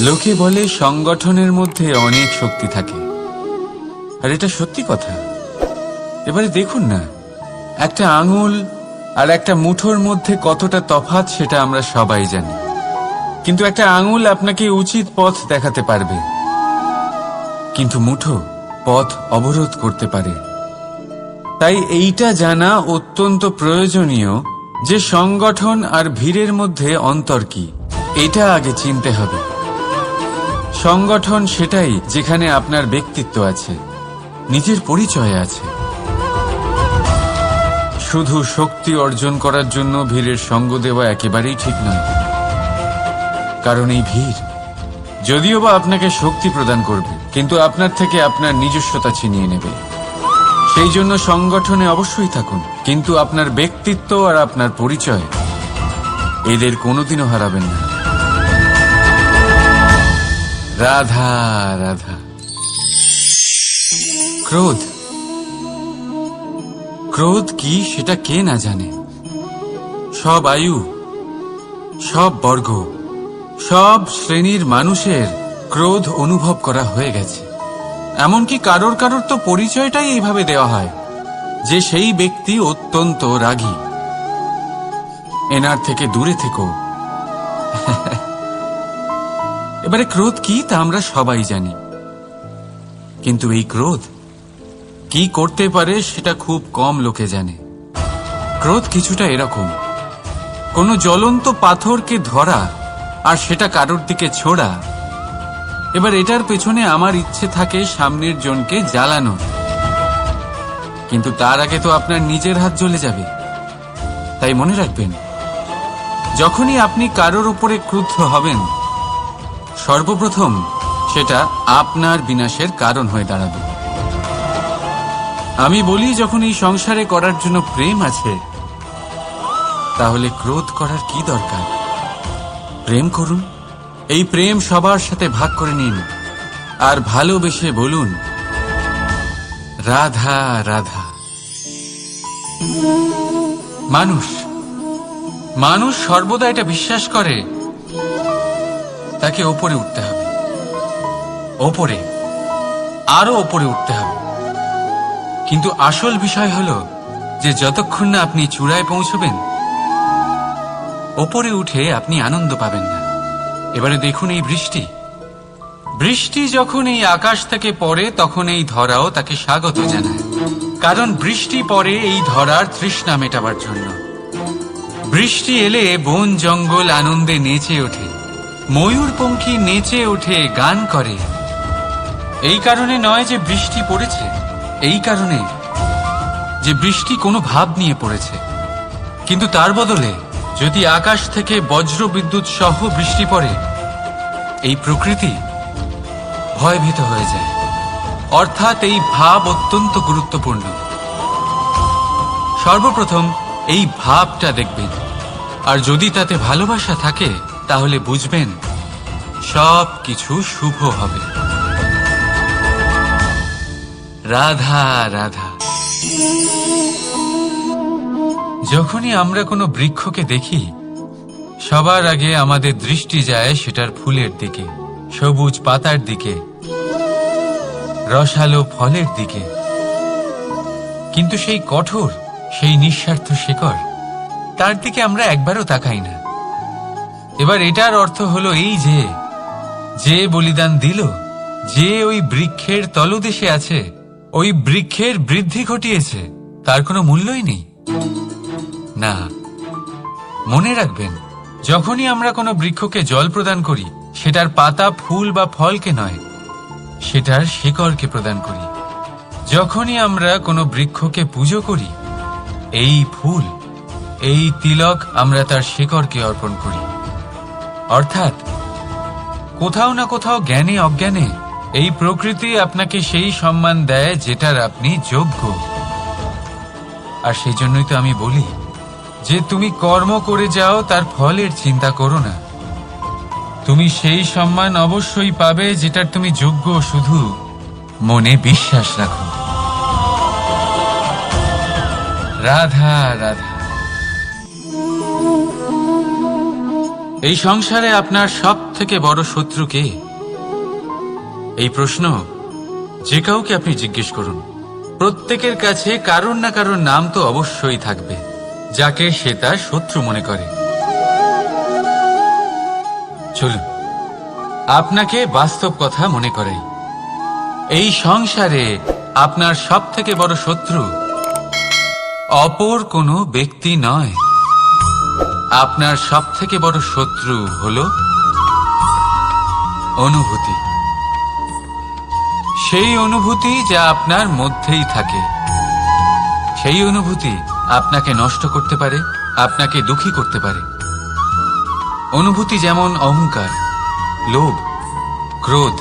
লোকে বলে সংগঠনের মধ্যে অনেক শক্তি থাকে। আর এটা সত্যি কথা। এবারে দেখুন না, একটা আঙুল আর একটা মুঠোর মধ্যে কতটা তফাৎ সেটা আমরা সবাই জানি। কিন্তু একটা আঙুল আপনাকে উচিত পথ দেখাতে পারবে। কিন্তু মুঠো পথ অবরোধ করতে পারে। তাই এইটা জানা অত্যন্ত প্রয়োজনীয় যে সংগঠন আর ভিড়ের মধ্যে অন্তর কি। এটা আগে চিনতে হবে। সংগঠন সেটাই যেখানে আপনার ব্যক্তিত্ব আছে, নিজের পরিচয় আছে। শুধু শক্তি অর্জন করার জন্য ভিড়ের সঙ্গ দেওয়া একেবারেই ঠিক নয়। কারণ এই ভিড় যদিও বা আপনাকে শক্তি প্রদান করবে, কিন্তু আপনার থেকে আপনার নিজস্বতা ছিনিয়ে নেবে। সেই জন্য সংগঠনে অবশ্যই থাকুন। কিন্তু আপনার ব্যক্তিত্ব আর আপনার পরিচয় এদের কোনোদিনও হারাবেন না। রাধা রাধা। ক্রোধ। ক্রোধ কি সেটা কে না জানে? সব আয়ু, সব বর্গ, সব শ্রেণির মানুষের ক্রোধ অনুভব করা হয়ে গেছে। এমনকি কারোর কারোর তো পরিচয়টাই এইভাবে দেওয়া হয়, যে সেই ব্যক্তি অত্যন্ত রাগী। এনার থেকে দূরে থেকো। এবারে ক্রোধ কি তা আমরা সবাই জানি। কিন্তু এই ক্রোধ কি করতে পারে সেটা খুব কম লোকে জানে। ক্রোধ কিছুটা এরকম। কোনো জ্বলন্ত পাথরকে ধরা আর সেটা কারোর দিকে ছোড়া এবার এটার পেছনে আমার ইচ্ছে থাকে সামনের জনকে জ্বালানো কিন্তু তার আগে তো আপনার নিজের হাত জ্বলে যাবে। তাই মনে রাখবেন, যখনই আপনি কারোর উপরে ক্রুদ্ধ হবেন, সর্বপ্রথম সেটা আপনার বিনাশের কারণ হয়ে দাঁড়াবে। আমি বলি, যখন এই সংসারে করার জন্য প্রেম আছে, তাহলে ক্রোধ করার কি দরকার? প্রেম করুন। এই প্রেম সবার সাথে ভাগ করে নিন আর ভালোবেসে বলুন, রাধা রাধা। মানুষ মানুষ সর্বদা এটা বিশ্বাস করে, তাকে ওপরে উঠতে হবে। ওপরে, আরও ওপরে উঠতে হবে। কিন্তু আসল বিষয় হলো যে যতক্ষণ না আপনি চূড়ায় পৌঁছবেন, ওপরে উঠে আপনি আনন্দ পাবেন না। এবারে দেখুন এই বৃষ্টি। বৃষ্টি যখন এই আকাশ থেকে পড়ে, তখন এই ধরাও তাকে স্বাগত জানায়। কারণ বৃষ্টি পড়ে এই ধরার তৃষ্ণা মেটাবার জন্য। বৃষ্টি এলে বন, জঙ্গল আনন্দে নেচে ওঠে। ময়ূরপঙ্খী নেচে ওঠে, গান করে। এই কারণে নয় যে বৃষ্টি পড়েছে, এই কারণে যে বৃষ্টি কোনো ভাব নিয়ে পড়েছে। কিন্তু তার বদলে যদি আকাশ থেকে বজ্র বিদ্যুৎ সহ বৃষ্টি পড়ে, এই প্রকৃতি ভয়ভীত হয়ে যায়। অর্থাৎ এই ভাব অত্যন্ত গুরুত্বপূর্ণ। সর্বপ্রথম এই ভাবটা দেখবেন। আর যদি তাতে ভালোবাসা থাকে, তাহলে বুঝবেন সব কিছু শুভ হবে। রাধা রাধা। যখনই আমরা কোনো বৃক্ষকে দেখি, সবার আগে আমাদের দৃষ্টি যায় সেটার ফুলের দিকে, সবুজ পাতার দিকে, রসালো ফলের দিকে। কিন্তু সেই কঠোর, সেই নিঃস্বার্থ শেকড়, তার দিকে আমরা একবারও তাকাই না। এবার এটার অর্থ হলো এই যে যে বলিদান দিল, যে ওই বৃক্ষের তলদেশে আছে, ওই বৃক্ষের বৃদ্ধি ঘটিয়েছে, তার কোনো মূল্যই নেই। না। মনে রাখবেন, যখনই আমরা কোনো বৃক্ষকে জল প্রদান করি, সেটার পাতা ফুল বা ফলকে নয়, সেটার শিকড়কে প্রদান করি। যখনই আমরা কোনো বৃক্ষকে পুজো করি, এই ফুল, এই তিলক আমরা তার শিকড়কে অর্পণ করি। অর্থাৎ, কোথাও না কোথাও জ্ঞানে অজ্ঞানে, এই প্রকৃতি আপনাকে সেই সম্মান দেয় যেটার আপনি যোগ্য। আর সেই জন্যই তো আমি বলি যে তুমি কর্ম করে যাও, তার ফলের চিন্তা করো না। তুমি সেই সম্মান অবশ্যই পাবে যেটার তুমি যোগ্য শুধু মনে বিশ্বাস রাখো। রাধা রাধা। এই সংসারে আপনার সব থেকে বড় শত্রু কে? এই প্রশ্ন যে কাউকে আপনি জিজ্ঞেস করুন। প্রত্যেকের কাছে কারোর না কারোর নাম তো অবশ্যই থাকবে। যাকে সে তার শত্রু মনে করে। চলুন, আপনাকে বাস্তব কথা মনে করে এই সংসারে আপনার সব থেকে বড় শত্রু অপর কোনো ব্যক্তি নয়। আপনার সব থেকে বড় শত্রু হল অনুভূতি। সেই অনুভূতি যা আপনার মধ্যেই থাকে। সেই অনুভূতি আপনাকে নষ্ট করতে পারে, আপনাকে দুঃখী করতে পারে। অনুভূতি যেমন অহংকার, লোভ, ক্রোধ,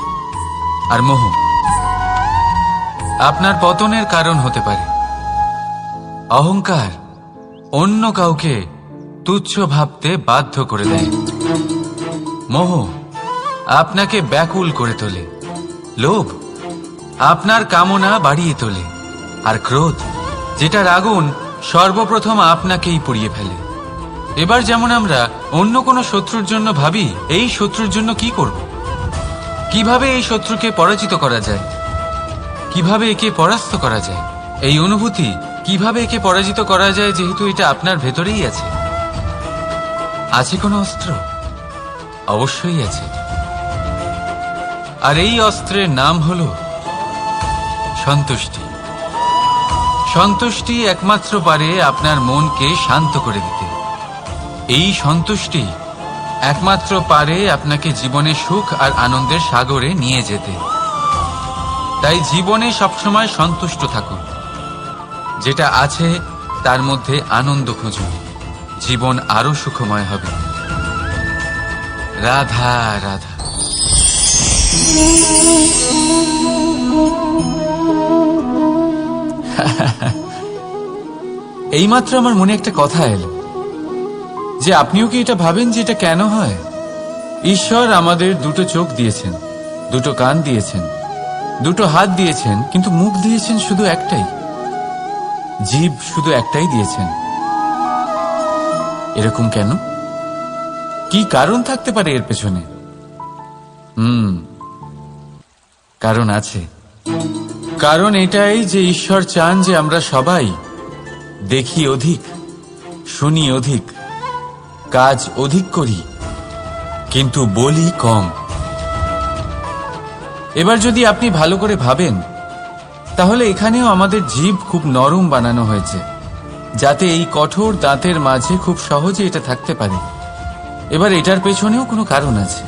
আর মোহ। আপনার পতনের কারণ হতে পারে। অহংকার অন্য কাউকে তুচ্ছ ভাবতে বাধ্য করে দেয়। মোহ আপনাকে ব্যাকুল করে তোলে। লোভ আপনার কামনা বাড়িয়ে তোলে। আর ক্রোধ, যেটার আগুন সর্বপ্রথম আপনাকেই পুড়িয়ে ফেলে। এবার যেমন আমরা অন্য কোনো শত্রুর জন্য ভাবি, এই শত্রুর জন্য কি করব? কীভাবে এই শত্রুকে পরাজিত করা যায়? কীভাবে একে পরাস্ত করা যায়? এই অনুভূতি কীভাবে একে পরাজিত করা যায় যেহেতু এটা আপনার ভেতরেই আছে। আছে কোনো অস্ত্র? অবশ্যই আছে। আর এই অস্ত্রের নাম হল সন্তুষ্টি। সন্তুষ্টি একমাত্র পারে আপনার মনকে শান্ত করে দিতে। এই সন্তুষ্টি একমাত্র পারে আপনাকে জীবনে সুখ আর আনন্দের সাগরে নিয়ে যেতে। তাই জীবনে সবসময় সন্তুষ্ট থাকুন। যেটা আছে, তার মধ্যে আনন্দ খুঁজুন। জীবন আরও সুখময় হবে। রাধা রাধা। এইমাত্র আমার মনে একটা কথা এলো, যে আপনিও কি এটা ভাবেন যে এটা কেন হয়? ঈশ্বর আমাদের দুটো চোখ দিয়েছেন, দুটো কান দিয়েছেন, দুটো হাত দিয়েছেন, কিন্তু মুখ দিয়েছেন শুধু একটাই, জীব শুধু একটাই দিয়েছেন। এরকম কেন? কি কারণ থাকতে পারে এর পেছনে? হুম, কারণ আছে। কারণ এটাই যে ঈশ্বর চান যে আমরা সবাই দেখি অধিক, শুনি অধিক, কাজ অধিক করি, কিন্তু বলি কম। এবার যদি আপনি ভালো করে ভাবেন, তাহলে এখানেও আমাদের জীব খুব নরম বানানো হয়েছে, যাতে এই কঠোর দাঁতের মাঝে খুব সহজে এটা থাকতে পারে। এবার এটার পেছনেও কোনো কারণ আছে।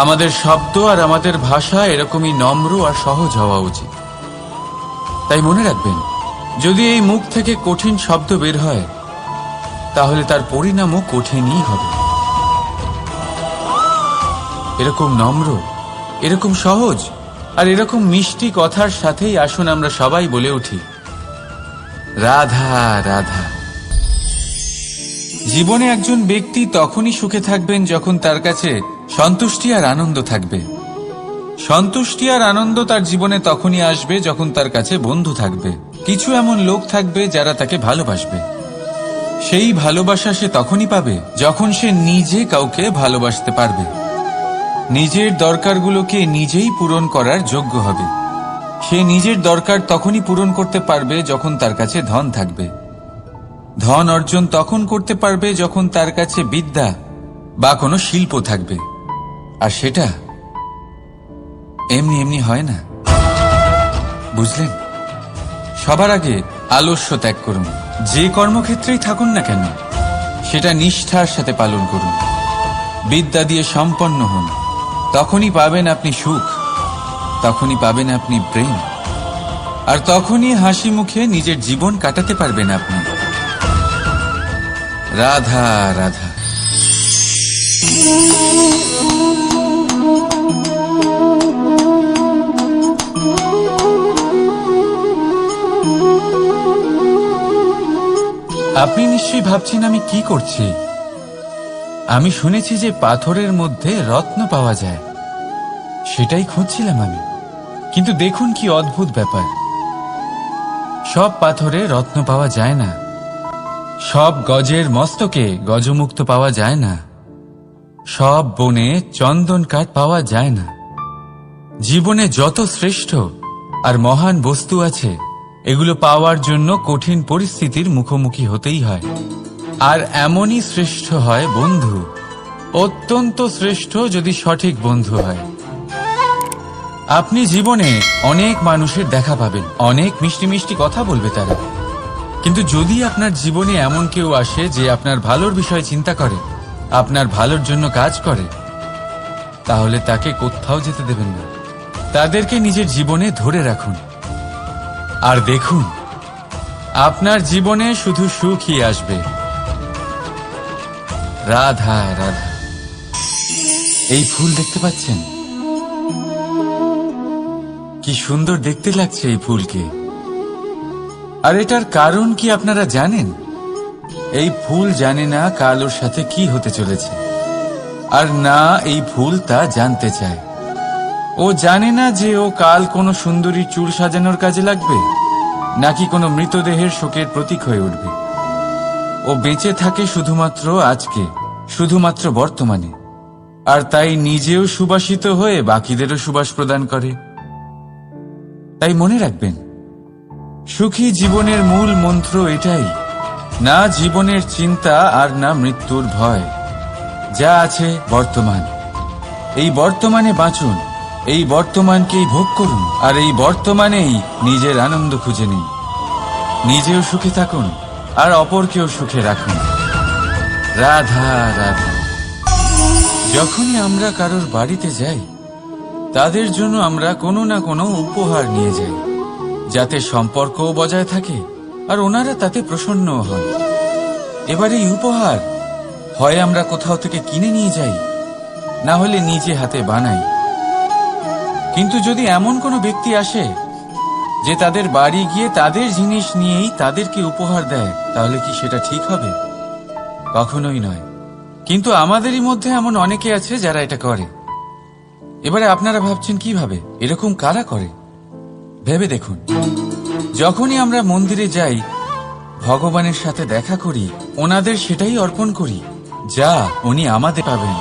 আমাদের শব্দ আর আমাদের ভাষা এরকমই নম্র আর সহজ হওয়া উচিত। তাই মনে রাখবেন, যদি এই মুখ থেকে কঠিন শব্দ বের হয়, তাহলে তার পরিণামও কঠিনই হবে। এরকম নম্র, এরকম সহজ, আর এরকম মিষ্টি কথার সাথেই আসুন আমরা সবাই বলে উঠি, রাধা রাধা। জীবনে একজন ব্যক্তি তখনই সুখে থাকবেন যখন তার কাছে সন্তুষ্টি আর আনন্দ থাকবে। সন্তুষ্টি আর আনন্দ তার জীবনে তখনই আসবে যখন তার কাছে বন্ধু থাকবে। কিছু এমন লোক থাকবে যারা তাকে ভালোবাসবে। সেই ভালোবাসা সে তখনই পাবে যখন সে নিজে কাউকে ভালোবাসতে পারবে। নিজের দরকারগুলোকে নিজেই পূরণ করার যোগ্য হবে। সে নিজের দরকার তখনই পূরণ করতে পারবে যখন তার কাছে ধন থাকবে। ধন অর্জন তখন করতে পারবে যখন তার কাছে বিদ্যা বা কোনো শিল্প থাকবে। আর সেটা এমনি এমনি হয় না। বুঝলেন? সবার আগে আলস্য ত্যাগ করুন। যে কর্মক্ষেত্রেই থাকুন না কেন, সেটা নিষ্ঠার সাথে পালন করুন। বিদ্যা দিয়ে সম্পন্ন হন। তখনই পাবেন আপনি সুখ, তখনই পাবেন আপনি প্রেম, আর তখনই হাসি মুখে নিজের জীবন কাটাতে পারবেন আপনি। রাধা রাধা। আপনি নিশ্চয়ই ভাবছেন আমি কি করছি? আমি শুনেছি যে পাথরের মধ্যে রত্ন পাওয়া যায়। সেটাই খুঁজছিলাম আমি। কিন্তু দেখুন কি অদ্ভুত ব্যাপার। সব পাথরে রত্ন পাওয়া যায় না। সব গজের মস্তকে গজমুক্ত পাওয়া যায় না। সব বনে চন্দন কাঠ পাওয়া যায় না। জীবনে যত শ্রেষ্ঠ আর মহান বস্তু আছে, এগুলো পাওয়ার জন্য কঠিন পরিস্থিতির মুখোমুখি হতেই হয়। আর এমনই শ্রেষ্ঠ হয় বন্ধু, অত্যন্ত শ্রেষ্ঠ যদি সঠিক বন্ধু হয়। আপনি জীবনে অনেক মানুষের দেখা পাবেন, অনেক মিষ্টি মিষ্টি কথা বলবে তারা। কিন্তু যদি আপনার জীবনে এমন কেউ আসে যে আপনার ভালোর বিষয়ে চিন্তা করে আপনার ভালোর জন্য কাজ করে, তাহলে তাকে কোথাও যেতে দেবেন না। তাদেরকে নিজের জীবনে ধরে রাখুন। আর দেখুন, আপনার জীবনে শুধু সুখই আসবে। রাধা রাধা। এই ফুল দেখতে পাচ্ছেন? কি সুন্দর দেখতে লাগছে এই ফুলকে। আর এটার কারণ কি আপনারা জানেন? এই ফুল জানে না কাল ওর সাথে কি হতে চলেছে। আর না এই ফুল তা জানতে চায়। ও জানে না যে ও কাল কোনো সুন্দরী চুল সাজানোর কাজে লাগবে, নাকি কোনো মৃতদেহের শোকের প্রতীক হয়ে উঠবে। ও বেঁচে থাকে শুধুমাত্র আজকে, শুধুমাত্র বর্তমানে। আর তাই নিজেও সুবাসিত হয়ে বাকিদেরও সুবাস প্রদান করে। তাই মনে রাখবেন, সুখী জীবনের মূল মন্ত্র এটাই না জীবনের চিন্তা আর না মৃত্যুর ভয়। যা আছে বর্তমান। এই বর্তমানে বাঁচুন, এই বর্তমানকেই ভোগ করুন, আর এই বর্তমানেই নিজের আনন্দ খুঁজে নিন। নিজেও সুখে থাকুন, আর অপরকেও সুখে রাখুন। রাধা রাধা। যখনই আমরা কারোর বাড়িতে যাই, তাদের জন্য আমরা কোনো না কোনো উপহার নিয়ে যাই, যাতে সম্পর্কও বজায় থাকে আর ওনারা তাতে প্রসন্ন হন। এবার এই উপহার হয় আমরা কোথাও থেকে কিনে নিয়ে যাই, না হলে নিজে হাতে বানাই। কিন্তু যদি এমন কোনো ব্যক্তি আসে যে তাদের বাড়ি গিয়ে তাদের জিনিস নিয়েই তাদেরকে উপহার দেয়, তাহলে কি সেটা ঠিক হবে? কখনোই নয়। কিন্তু আমাদেরই মধ্যে এমন অনেকে আছে যারা এটা করে। এবারে আপনারা ভাবছেন কীভাবে? এরকম কারা করে? ভেবে দেখুন। যখনই আমরা মন্দিরে যাই, ভগবানের সাথে দেখা করি, ওনাদের সেটাই অর্পণ করি। যা উনি আমাদের পাবেন।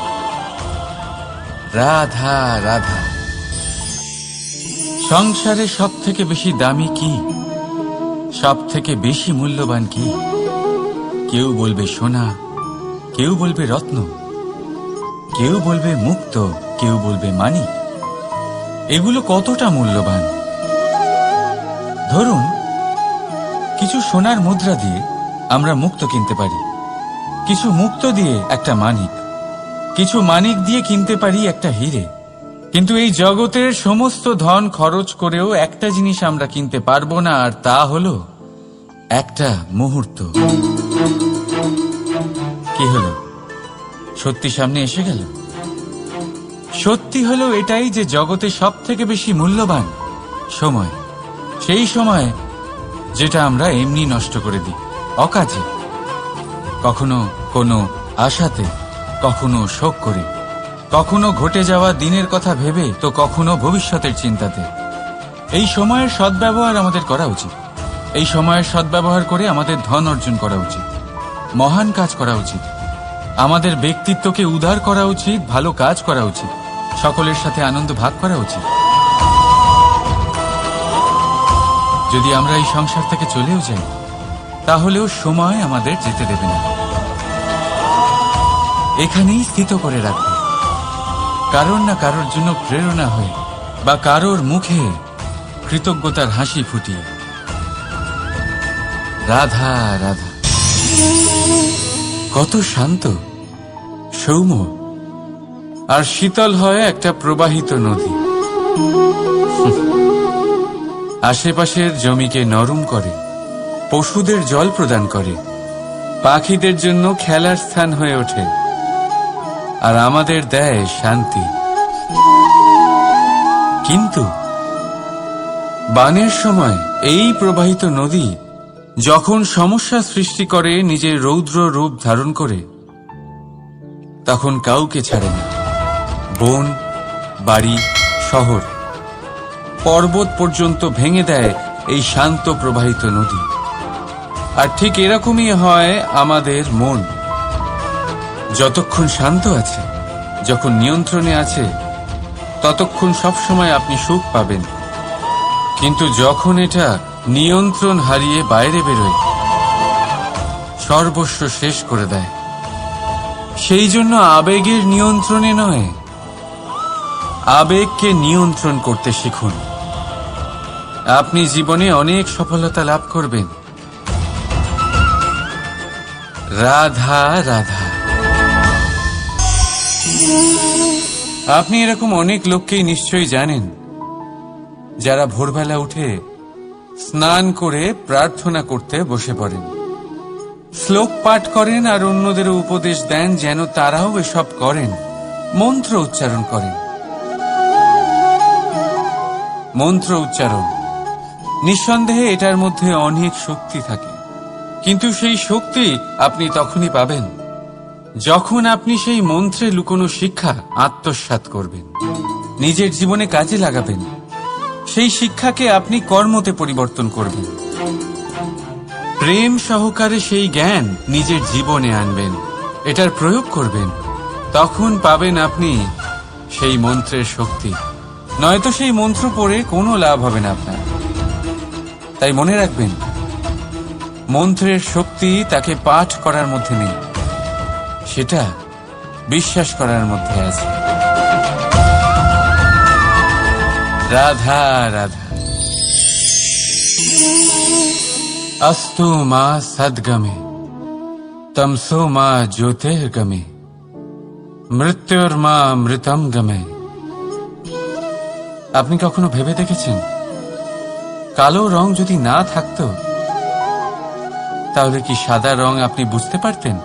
রাধা রাধা। সংসারে সব থেকে বেশি দামি কি? সব থেকে বেশি মূল্যবান কি? কেউ বলবে সোনা, কেউ বলবে রত্ন, কেউ বলবে মুক্ত, কেউ বলবে মানিক। এগুলো কতটা মূল্যবান? ধরুন, কিছু সোনার মুদ্রা দিয়ে আমরা মুক্ত কিনতে পারি। কিছু মুক্ত দিয়ে একটা মানিক। কিছু মানিক দিয়ে কিনতে পারি একটা হিরে। কিন্তু এই জগতের সমস্ত ধন খরচ করেও একটা জিনিস আমরা কিনতে পারব না, আর তা হলো একটা মুহূর্ত। কি হলো? সত্যি সামনে এসে গেল? সত্যি হলো এটাই যে জগতে সব থেকে বেশি মূল্যবান, সময়। সেই সময় যেটা আমরা এমনি নষ্ট করে দিই, অকাজে। কখনো কোনো আশাতে, কখনো শোক করে। কখনো ঘটে যাওয়া দিনের কথা ভেবে, তো কখনো ভবিষ্যতের চিন্তাতে। এই সময়ের সদ্ব্যবহার আমাদের করা উচিত। এই সময়ের সদ্ব্যবহার করে আমাদের ধন অর্জন করা উচিত। মহান কাজ করা উচিত। আমাদের ব্যক্তিত্বকে উদার করা উচিত, ভালো কাজ করা উচিত। সকলের সাথে আনন্দ ভাগ করা উচিত। যদি আমরা এই সংসার থেকে চলেও যাই, তাহলেও সময় আমাদের যেতে দেবে না। এখানেই স্থিত করে রাখবে কারোর না কারোর জন্য প্রেরণা হয়ে বা কারোর মুখে কৃতজ্ঞতার হাসি ফুটিয়ে। রাধা রাধা। কত শান্ত, সৌম্য আর শীতল হয় একটা প্রবাহিত নদী। আশেপাশের জমিকে নরম করে, পশুদের জল প্রদান করে, পাখিদের জন্য খেলার স্থান হয়ে ওঠে, আর আমাদের দেয় শান্তি। কিন্তু বানের সময় এই প্রবাহিত নদী যখন সমস্যা সৃষ্টি করে নিজের রৌদ্র রূপ ধারণ করে, তখন কাউকে ছাড়ে না। বন, বাড়ি, শহর। পর্বত পর্যন্ত ভেঙে দেয় এই শান্ত প্রবাহিত নদী। আর ঠিক এরকমই হয় আমাদের মন। যতক্ষণ শান্ত আছে, যখন নিয়ন্ত্রণে আছে, ততক্ষণ সবসময় আপনি সুখ পাবেন। কিন্তু যখন এটা নিয়ন্ত্রণ হারিয়ে বাইরে বেরোয়, সর্বস্ব শেষ করে দেয়। সেই জন্য আবেগের নিয়ন্ত্রণে নয়, আবেগকে নিয়ন্ত্রণ করতে শিখুন। আপনি জীবনে অনেক সফলতা লাভ করবেন। রাধা রাধা। আপনি এরকম অনেক লোককেই নিশ্চয়ই জানেন, যারা ভোরবেলা উঠে স্নান করে প্রার্থনা করতে বসে পড়েন। শ্লোক পাঠ করেন আর অন্যদের উপদেশ দেন যেন তারাও এসব করেন, মন্ত্র উচ্চারণ করেন। মন্ত্র উচ্চারণ। নিঃসন্দেহে এটার মধ্যে অনেক শক্তি থাকে। কিন্তু সেই শক্তি আপনি তখনই পাবেন, যখন আপনি সেই মন্ত্রে লুকোনো শিক্ষা আত্মসাৎ করবেন, নিজের জীবনে কাজে লাগাবেন, সেই শিক্ষাকে আপনি কর্মতে পরিবর্তন করবেন। প্রেম সহকারে সেই জ্ঞান নিজের জীবনে আনবেন, এটার প্রয়োগ করবেন, তখন পাবেন আপনি সেই মন্ত্রের শক্তি। নয়তো সেই মন্ত্র পড়ে কোনো লাভ হবে না আপনার। তাই মনে রাখবেন মন্ত্রের শক্তি তাকে পাঠ করার মধ্যে নেই সেটা বিশ্বাস করার মধ্যে আছে রাধা রাধা अस्तु मा सद्गमे तमसो मा ज्योतिर्गमे মৃত্যুর্মা মৃতম গমে আপনি কখনো ভেবে দেখেছেন কালো রং যদি না থাকতো, তাহলে কি সাদা রং আপনি বুঝতে পারতেন?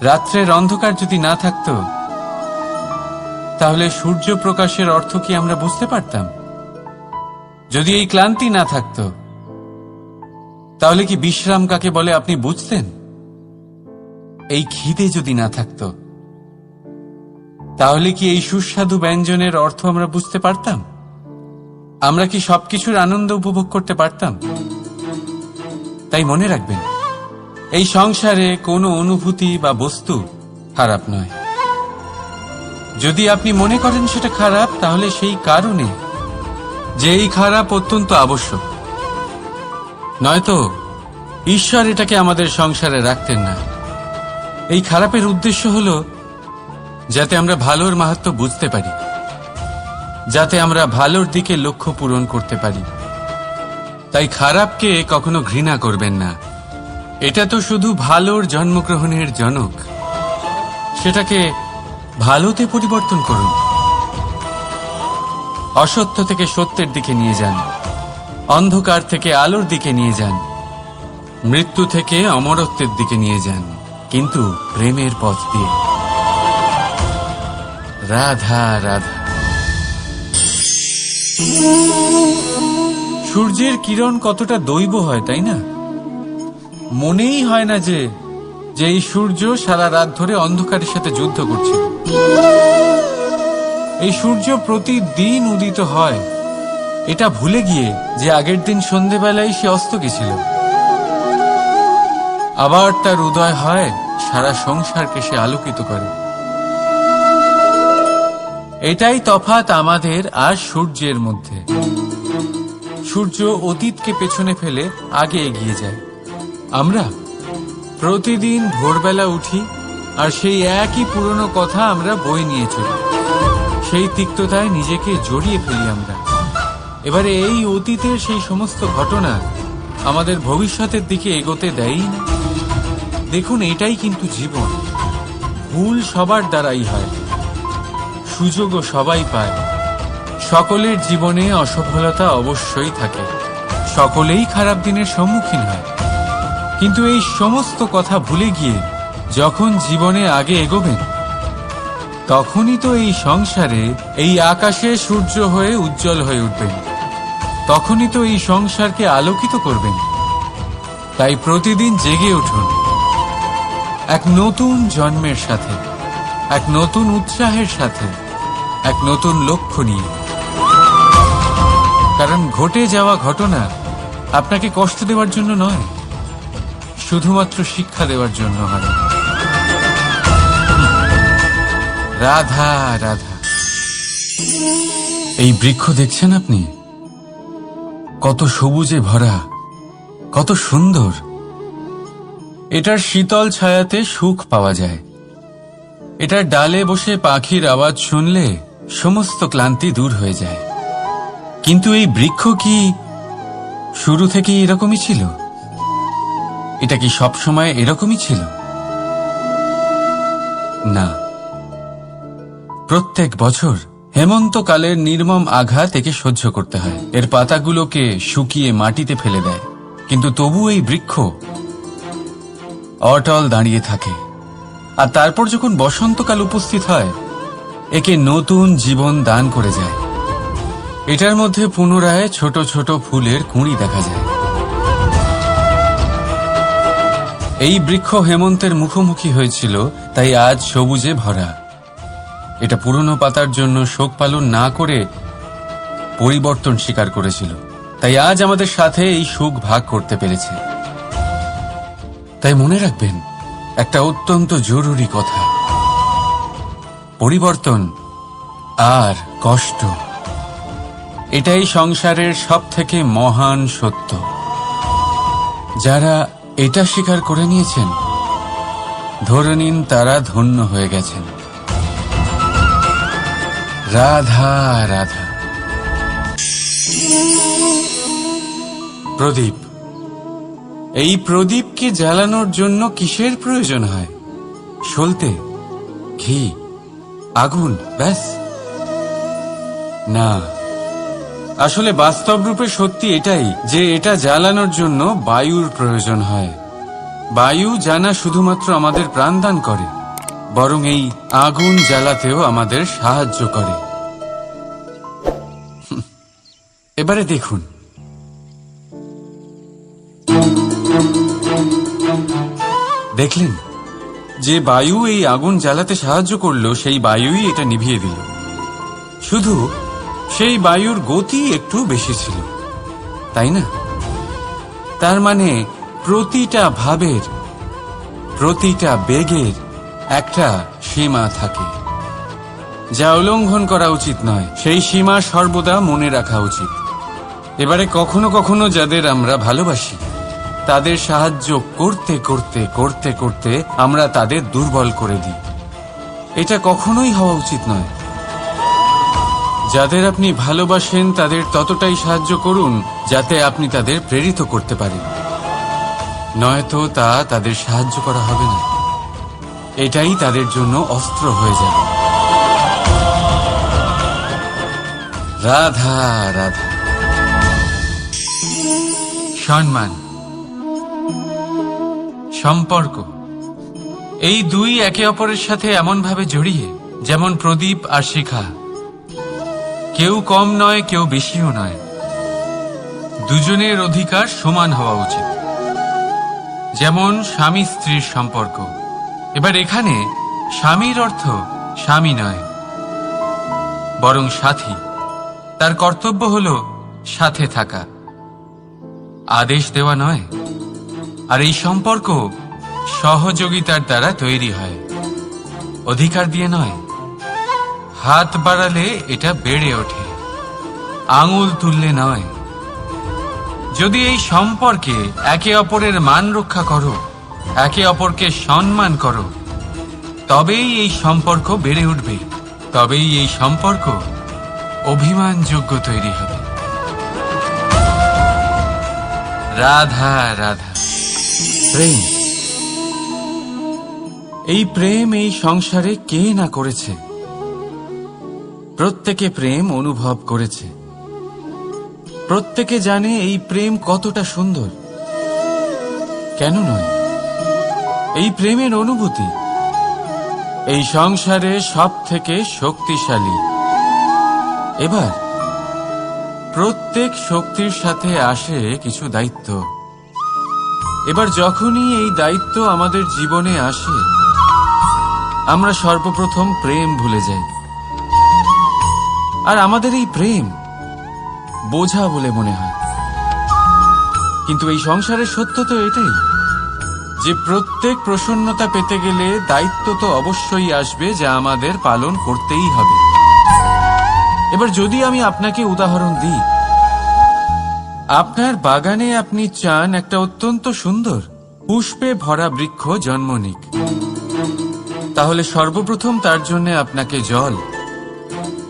রাত্রের অন্ধকার যদি না থাকতো, তাহলে সূর্য প্রকাশের অর্থ কি আমরা বুঝতে পারতাম? যদি এই ক্লান্তি না থাকতো, তাহলে কি বিশ্রাম কাকে বলে আপনি বুঝতেন? এই খিদে যদি না থাকতো, তাহলে কি এই সুস্বাদু ব্যঞ্জনের অর্থ আমরা বুঝতে পারতাম? আমরা কি সবকিছুর আনন্দ উপভোগ করতে পারতাম? তাই মনে রাখবেন, এই সংসারে কোনো অনুভূতি বা বস্তু খারাপ নয়। যদি আপনি মনে করেন সেটা খারাপ, তাহলে সেই কারণে যে এই খারাপ অত্যন্ত আবশ্যক। নয়তো ঈশ্বর এটাকে আমাদের সংসারে রাখতেন না। এই খারাপের উদ্দেশ্য হল যাতে আমরা ভালোর মাহাত্ম বুঝতে পারি। যাতে আমরা ভালোর দিকে লক্ষ্য পূরণ করতে পারি। তাই খারাপকে কখনো ঘৃণা করবেন না। এটা তো শুধু ভালোর জন্মগ্রহণের জনক। সেটাকে ভালোতে পরিবর্তন করুন। অসত্য থেকে সত্যের দিকে নিয়ে যান। অন্ধকার থেকে আলোর দিকে নিয়ে যান। মৃত্যু থেকে অমরত্বের দিকে নিয়ে যান। কিন্তু প্রেমের পথ দিয়ে। রাধা রাধা। সূর্যের কিরণ কতটা দৈব হয়, তাই না? মনেই হয় না যে যে এই সূর্য সারা রাত ধরে অন্ধকারের সাথে যুদ্ধ করছে। এই সূর্য প্রতিদিন উদিত হয়। এটা ভুলে গিয়ে যে আগের দিন সন্ধেবেলায় সে অস্ত গেছিল। আবার তার উদয় হয়, সারা সংসারকে সে আলোকিত করে। এটাই তফাত আমাদের আর সূর্যের মধ্যে। সূর্য অতীতকে পেছনে ফেলে আগে এগিয়ে যায়। আমরা প্রতিদিন ভোরবেলা উঠি আর সেই একই পুরনো কথা আমরা বই নিয়ে চলি। সেই তিক্ততায় নিজেকে জড়িয়ে ফেলি আমরা। এবারে এই অতীতের সেই সমস্ত ঘটনা আমাদের ভবিষ্যতের দিকে এগোতে দেয়ই না। দেখুন, এটাই কিন্তু জীবন। ভুল সবার দ্বারাই হয়। সুযোগও সবাই পায়। সকলের জীবনে অসফলতা অবশ্যই থাকে। সকলেই খারাপ দিনের সম্মুখীন হয়। কিন্তু এই সমস্ত কথা ভুলে গিয়ে যখন জীবনে আগে এগোবেন, তখনই তো এই সংসারে এই আকাশে সূর্য হয়ে উজ্জ্বল হয়ে উঠবেন। তখনই তো এই সংসারকে আলোকিত করবেন। তাই প্রতিদিন জেগে উঠুন। এক নতুন জন্মের সাথে, এক নতুন উৎসাহের সাথে। এক নতুন লক্ষ্য নিয়ে। কারণ ঘটে যাওয়া ঘটনা আপনাকে কষ্ট দেওয়ার জন্য নয়, শুধুমাত্র শিক্ষা দেওয়ার জন্য হয় রাধা রাধা। এই বৃক্ষ দেখছেন আপনি? কত সবুজে ভরা, কত সুন্দর। এটার শীতল ছায়াতে সুখ পাওয়া যায়। এটার ডালে বসে পাখির আওয়াজ শুনলে সমস্ত ক্লান্তি দূর হয়ে যায়। কিন্তু এই বৃক্ষ কি শুরু থেকে এরকমই ছিল? এটা কি সব সময় এরকমই ছিল? না। প্রত্যেক বছর হেমন্তকালের নির্মম আঘাত একে সহ্য করতে হয়। এর পাতাগুলোকে শুকিয়ে মাটিতে ফেলে দেয়। কিন্তু তবু এই বৃক্ষ অটল দাঁড়িয়ে থাকে। আর তারপর যখন বসন্তকাল উপস্থিত হয় একে নতুন জীবন দান করে যায়। এটার মধ্যে পুনরায় ছোট ছোট ফুলের কুঁড়ি দেখা যায়। এই বৃক্ষ হেমন্তের মুখোমুখি হয়েছিল, তাই আজ সবুজে ভরা। এটা পুরনো পাতার জন্য শোক পালন না করে পরিবর্তন স্বীকার করেছিল। তাই আজ আমাদের সাথে এই সুখ ভাগ করতে পেরেছে। তাই মনে রাখবেন, একটা অত্যন্ত জরুরি কথা। পরিবর্তন আর কষ্ট। এটাই সংসারের সব থেকে মহান সত্য। যারা এটা স্বীকার করে নিয়েছেন, ধরে নিন তারা ধন্য হয়ে গেছেন। রাধা রাধা। প্রদীপ, এই প্রদীপকে জ্বালানোর জন্য কিসের প্রয়োজন হয়? সলতে, ঘি। আগুন, ব্যাস। না। আসলে বাস্তব রূপে সত্যি এটাই যে এটা জ্বালানোর জন্য বায়ুর প্রয়োজন হয়। বায়ু জানা শুধুমাত্র আমাদের প্রাণদান করে, বরং এই আগুন জ্বালাতেও আমাদের সাহায্য করে। এবারে দেখুন। দেখলেন? যে বায়ু এই আগুন জ্বালাতে সাহায্য করল, সেই বায়ুই এটা নিভিয়ে দিল। শুধু সেই বায়ুর গতি একটু বেশি ছিল, তাই না? তার মানে প্রতিটা ভাবের, প্রতিটা বেগের একটা সীমা থাকে। যা উল্লঙ্ঘন করা উচিত নয়, সেই সীমা সর্বদা মনে রাখা উচিত। এবারে কখনো কখনো যাদের আমরা ভালোবাসি তাদের সাহায্য করতে করতে করতে করতে আমরা তাদের দুর্বল করে দিই। এটা কখনোই হওয়া উচিত নয়। যাদের আপনি ভালোবাসেন, তাদের ততটাই সাহায্য করুন যাতে আপনি তাদের প্রেরিত করতে পারেন। নয়তো তা তাদের সাহায্য করা হবে না। এটাই তাদের জন্য অস্ত্র হয়ে যাবে। রাধা রাধা। সম্মান। সম্পর্ক। এই দুই একে অপরের সাথে এমনভাবে জড়িয়ে, যেমন প্রদীপ আর শিখা। কেউ কম নয়, কেউ বেশিও নয়। দুজনের অধিকার সমান হওয়া উচিত। যেমন স্বামী স্ত্রীর সম্পর্ক। এবার এখানে স্বামীর অর্থ স্বামী নয়, বরং সাথী। তার কর্তব্য হল সাথে থাকা। আদেশ দেওয়া নয় আর এই সম্পর্ক সহযোগিতার দ্বারা তৈরি হয়। অধিকার দিয়ে নয়। হাত বাড়ালে এটা বেড়ে ওঠে। আঙুল তুললে নয়। যদি এই সম্পর্কে একে অপরের মান রক্ষা করো, একে অপরকে সম্মান করো, তবেই এই সম্পর্ক বেড়ে উঠবে। তবেই এই সম্পর্ক অভিমানযোগ্য তৈরি হবে। রাধা রাধা। প্রেম। এই প্রেম এই সংসারে কে না করেছে? প্রত্যেকে প্রেম অনুভব করেছে। প্রত্যেকে জানে এই প্রেম কতটা সুন্দর। কেন নয়? এই প্রেমের অনুভূতি। এই সংসারে সব থেকে শক্তিশালী। এবার প্রত্যেক শক্তির সাথে আসে কিছু দায়িত্ব। এবার যখনই এই দায়িত্ব আমাদের জীবনে আসে, আমরা সর্বপ্রথম প্রেম ভুলে যাই। আর আমাদের এই প্রেম বোঝা বলে মনে হয়। কিন্তু এই সংসারের সত্য তো এটাই, যে প্রত্যেক প্রসন্নতা পেতে গেলে দায়িত্ব তো অবশ্যই আসবে যা আমাদের পালন করতেই হবে। এবার যদি আমি আপনাকে উদাহরণ দিই আপনার বাগানে আপনি চান একটা অত্যন্ত সুন্দর, পুষ্পে ভরা বৃক্ষ জন্ম নিক। তাহলে সর্বপ্রথম তার জন্য আপনাকে জল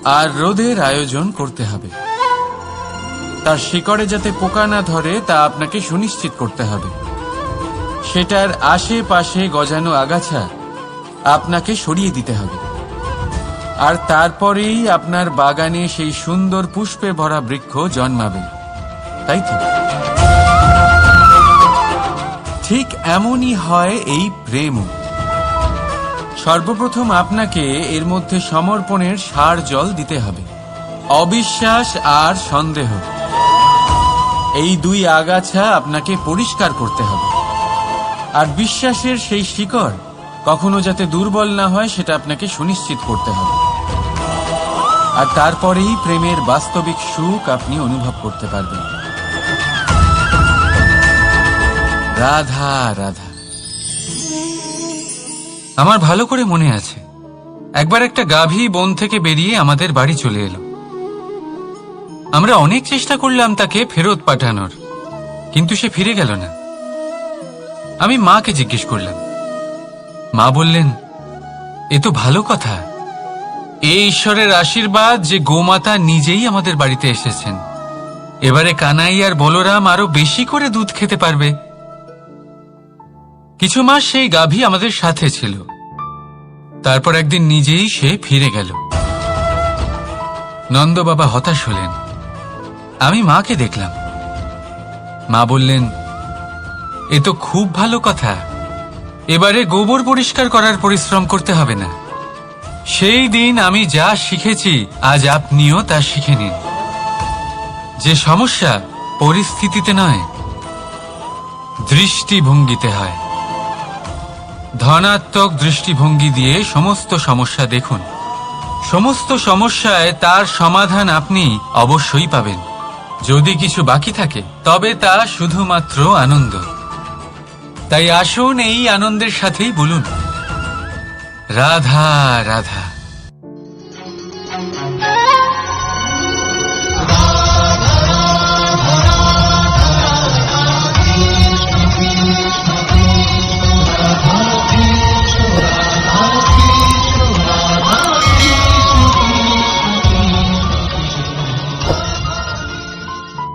আর রোদের আয়োজন করতে হবে। তার শিকড়ে যাতে পোকা না ধরে, তা আপনাকে সুনিশ্চিত করতে হবে। সেটার আশেপাশে গজানো আগাছা আপনাকে সরিয়ে দিতে হবে। আর তারপরেই আপনার বাগানে সেই সুন্দর পুষ্পে ভরা বৃক্ষ জন্মাবে। তাই তো? ঠিক এমনই হয় এই প্রেমও। সর্বপ্রথম আপনাকে এর মধ্যে সমর্পণের সার জল দিতে হবে। অবিশ্বাস আর সন্দেহ। এই দুই আগাছা আপনাকে পরিষ্কার করতে হবে। আর বিশ্বাসের সেই শিকড় কখনো যাতে দুর্বল না হয় সেটা আপনাকে সুনিশ্চিত করতে হবে। আর তারপরেই প্রেমের বাস্তবিক সুখ আপনি অনুভব করতে পারবেন। রাধা রাধা। আমার ভালো করে মনে আছে। একবার একটা গাভী বন থেকে বেরিয়ে আমাদের বাড়ি চলে এলো। আমরা অনেক চেষ্টা করলাম তাকে ফেরত পাঠানোর, কিন্তু সে ফিরে গেল না। আমি মাকে জিজ্ঞেস করলাম, মা বললেন, এ তো ভালো কথা। এই ঈশ্বরের আশীর্বাদ যে গোমাতা নিজেই আমাদের বাড়িতে এসেছেন। এবারে কানাই আর বলরাম আরও বেশি করে দুধ খেতে পারবে। কিছু মাস সেই গাভী আমাদের সাথে ছিল। তারপর একদিন নিজেই সে ফিরে গেল। নন্দ বাবা হতাশ হলেন। আমি মাকে দেখলাম। মা বললেন, এ তো খুব ভালো কথা। এবারে গোবর পরিষ্কার করার পরিশ্রম করতে হবে না। সেই দিন আমি যা শিখেছি, আজ আপনিও তা শিখে নিন। যে সমস্যা পরিস্থিতিতে নয়, দৃষ্টিভঙ্গিতে হয়। ধনাত্মক দৃষ্টিভঙ্গি দিয়ে সমস্ত সমস্যা দেখুন। সমস্ত সমস্যায় তার সমাধান আপনি অবশ্যই পাবেন। যদি কিছু বাকি থাকে, তবে তা শুধুমাত্র আনন্দ। তাই আসুন এই আনন্দের সাথেই বলুন। রাধা রাধা।